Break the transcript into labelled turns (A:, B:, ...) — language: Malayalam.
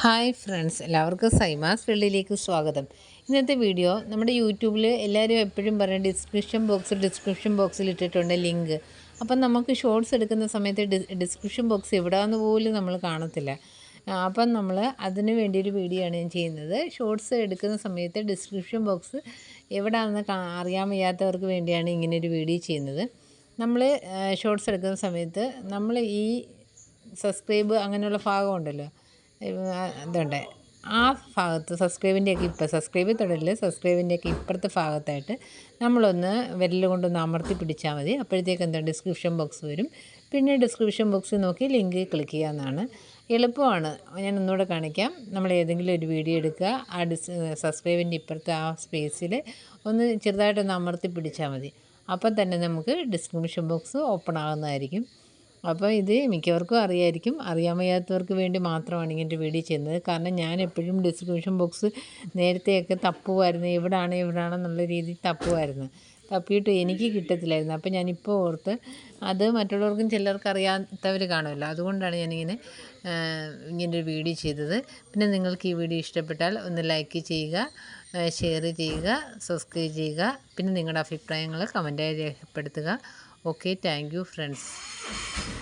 A: ഹായ് ഫ്രണ്ട്സ് എല്ലാവർക്കും സൈമാസ് വെള്ളിയിലേക്ക് സ്വാഗതം. ഇന്നത്തെ വീഡിയോ നമ്മുടെ യൂട്യൂബിൽ എല്ലാവരും എപ്പോഴും പറയുന്ന ഡിസ്ക്രിപ്ഷൻ ബോക്സ് ഡിസ്ക്രിപ്ഷൻ ബോക്സിൽ ഇട്ടിട്ടുണ്ട് ലിങ്ക് അപ്പം നമുക്ക് ഷോർട്സ് എടുക്കുന്ന സമയത്ത് ഡിസ്ക്രിപ്ഷൻ ബോക്സ് എവിടെയാണെന്ന് പോലും നമ്മൾ കാണത്തില്ല. അപ്പം നമ്മൾ അതിന് വേണ്ടി ഒരു വീഡിയോ ആണ് ഞാൻ ചെയ്യുന്നത്. ഷോർട്സ് എടുക്കുന്ന സമയത്ത് ഡിസ്ക്രിപ്ഷൻ ബോക്സ് എവിടെയാണെന്ന് അറിയാൻ വയ്യാത്തവർക്ക് വേണ്ടിയാണ് ഇങ്ങനെ ഒരു വീഡിയോ ചെയ്യുന്നത്. നമ്മൾ ഷോർട്സ് എടുക്കുന്ന സമയത്ത് നമ്മൾ ഈ സബ്സ്ക്രൈബ് അങ്ങനെയുള്ള ഭാഗം ഉണ്ടല്ലോ. ഇതുണ്ട്. ആ ഭാഗത്ത് സബ്സ്ക്രൈബിന്റെയൊക്കെ ഇപ്പം സബ്സ്ക്രൈബ് തൊടൽ സബ്സ്ക്രൈബിന്റെയൊക്കെ ഇപ്പുറത്തെ ഭാഗത്തായിട്ട് നമ്മളൊന്ന് വിരൽ കൊണ്ടൊന്ന് അമർത്തി പിടിച്ചാൽ മതി. അപ്പോഴത്തേക്ക് എന്താ ഡിസ്ക്രിപ്ഷൻ ബോക്സ് വരും. പിന്നെ ഡിസ്ക്രിപ്ഷൻ ബോക്സിൽ നോക്കി ലിങ്ക് ക്ലിക്ക് ചെയ്യാവുന്നതാണ്. എളുപ്പമാണ്. ഞാൻ ഒന്നുകൂടെ കാണിക്കാം. നമ്മൾ ഏതെങ്കിലും ഒരു വീഡിയോ എടുക്കുക. ആ ഡിസ് സബ്സ്ക്രൈബിന്റെ ഇപ്പുറത്തെ ആ സ്പേസിൽ ഒന്ന് ചെറുതായിട്ടൊന്ന് അമർത്തി പിടിച്ചാൽ മതി. അപ്പം തന്നെ നമുക്ക് ഡിസ്ക്രിപ്ഷൻ ബോക്സ് ഓപ്പൺ ആകുന്നതായിരിക്കും അപ്പോൾ ഇത് മിക്കവർക്കും അറിയായിരിക്കും. അറിയാൻ വയ്യാത്തവർക്ക് വേണ്ടി മാത്രമാണ് ഇങ്ങനത്തെ വീഡിയോ ചെയ്യുന്നത്. കാരണം ഞാൻ എപ്പോഴും ഡിസ്ക്രിപ്ഷൻ ബോക്സ് നേരത്തെയൊക്കെ തപ്പുമായിരുന്നു എവിടാണ് എന്നുള്ള രീതിയിൽ തപ്പുമായിരുന്നു തപ്പിയിട്ട് എനിക്ക് കിട്ടത്തില്ലായിരുന്നു. അപ്പോൾ ഞാനിപ്പോൾ ഓർത്ത് അത് മറ്റുള്ളവർക്കും ചിലർക്ക് അറിയാത്തവർ കാണുമല്ലോ. അതുകൊണ്ടാണ് ഞാനിങ്ങനെ ഇങ്ങനെ ഇങ്ങനൊരു വീഡിയോ ചെയ്തത്. പിന്നെ നിങ്ങൾക്ക് ഈ വീഡിയോ ഇഷ്ടപ്പെട്ടാൽ ഒന്ന് ലൈക്ക് ചെയ്യുക ഷെയർ ചെയ്യുക സബ്സ്ക്രൈബ് ചെയ്യുക. പിന്നെ നിങ്ങളുടെ അഭിപ്രായങ്ങൾ കമന്റായി രേഖപ്പെടുത്തുക. Okay thank friends